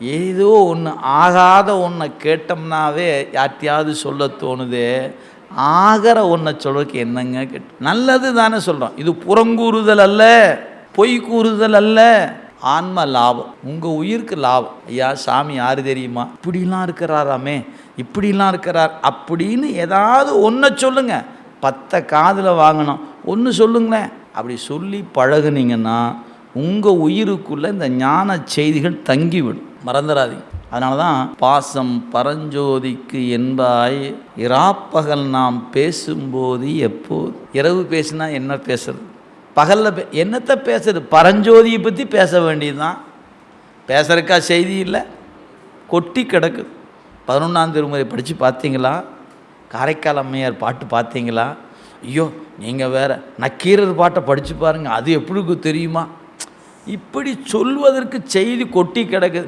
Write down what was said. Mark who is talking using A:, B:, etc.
A: ஏதோ ஒன்று ஆகாத ஒன்றை கேட்டோம்னாவே யார்ட்டையாவது சொல்ல தோணுதே. ஆகிற ஒன்றை சொல்றதுக்கு என்னங்க கேட்டு நல்லது தானே சொல்கிறோம் இது புறங்கூறுதல் அல்ல பொய் கூறுதல் அல்ல. ஆன்ம லாபம். உங்கள் உயிருக்கு லாபம். ஐயா சாமி யார் தெரியுமா? இப்படிலாம் இருக்கிறாராமே. இப்படிலாம் இருக்கிறார். அப்படின்னு ஏதாவது ஒன்றை சொல்லுங்க. பத்தை காதில் வாங்கணும். ஒன்று சொல்லுங்களேன். அப்படி சொல்லி பழகுனீங்கன்னா உங்கள் உயிருக்குள்ளே இந்த ஞான செய்திகள் தங்கிவிடும். மறந்துடாதீங்க அதனால தான் பாசம் பரஞ்சோதிக்கு என்பாய் இராப்பகல் நாம் பேசும்போது எப்போது இரவு பேசினா என்ன பேசுறது? பகலில் பே என்னத்தை பேசுறது? பரஞ்சோதியை பற்றி பேச வேண்டியதுதான். பேசுறதுக்கா செய்தி இல்லை. கொட்டி கிடக்குது. பதினொன்றாம் திருமுறை படித்து பார்த்தீங்களா? காரைக்கால் அம்மையார் பாட்டு பார்த்தீங்களா? ஐயோ நீங்கள் வேற நக்கீரர் பாட்டை படித்து பாருங்கள் அது எப்படி தெரியுமா? இப்படி சொல்வதற்கு செய்தி கொட்டி கிடக்குது.